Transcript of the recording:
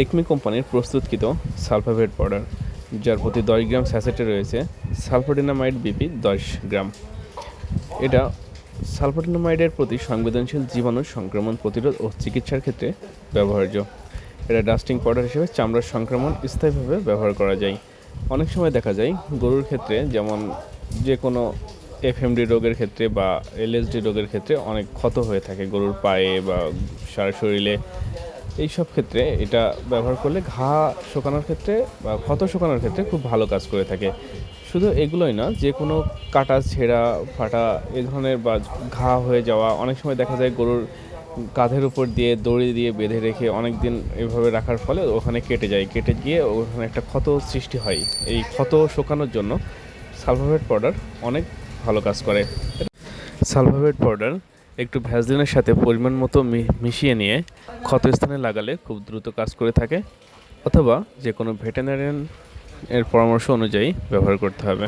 একমি কোম্পানির প্রস্তুতকৃত সালফাভেট পাউডার, যার প্রতি দশ গ্রাম স্যাসেটে রয়েছে সালফোডিনামাইড বিপি দশ গ্রাম। এটা সালফোডিনামাইডের প্রতি সংবেদনশীল জীবাণু সংক্রমণ প্রতিরোধ ও চিকিৎসার ক্ষেত্রে ব্যবহার্য। এটা ডাস্টিং পাউডার হিসেবে চামড়ার সংক্রমণ স্থায়ীভাবে ব্যবহার করা যায়। অনেক সময় দেখা যায় গরুর ক্ষেত্রে, যেমন যে কোনো এফএমডি রোগের ক্ষেত্রে বা এলএসডি রোগের ক্ষেত্রে অনেক ক্ষত হয়ে থাকে গরুর পায়ে বা সারা শরীরে। এই সব ক্ষেত্রে এটা ব্যবহার করলে ঘা শুকানোর ক্ষেত্রে বা ক্ষত শুকানোর ক্ষেত্রে খুব ভালো কাজ করে থাকে। শুধু এগুলোই না, যে কোনো কাটা, ছেঁড়া, ফাটা এ ধরনের বা ঘা হয়ে যাওয়া, অনেক সময় দেখা যায় গরুর কাঁধের উপর দিয়ে দড়ি দিয়ে বেঁধে রেখে অনেক দিন এভাবে রাখার ফলে ওখানে কেটে যায়। কেটে গিয়ে ওখানে একটা ক্ষত সৃষ্টি হয়। এই ক্ষত শুকানোর জন্য সালফাভেট পাউডার অনেক ভালো কাজ করে। সালফাভেট পাউডার একটু ভ্যাসলিনের সাথে পরিমাণ মতো মিশিয়ে নিয়ে ক্ষতস্থানে লাগালে খুব দ্রুত কাজ করে থাকে, অথবা যে কোনো ভেটেনারিয়ান এর পরামর্শ অনুযায়ী ব্যবহার করতে হবে।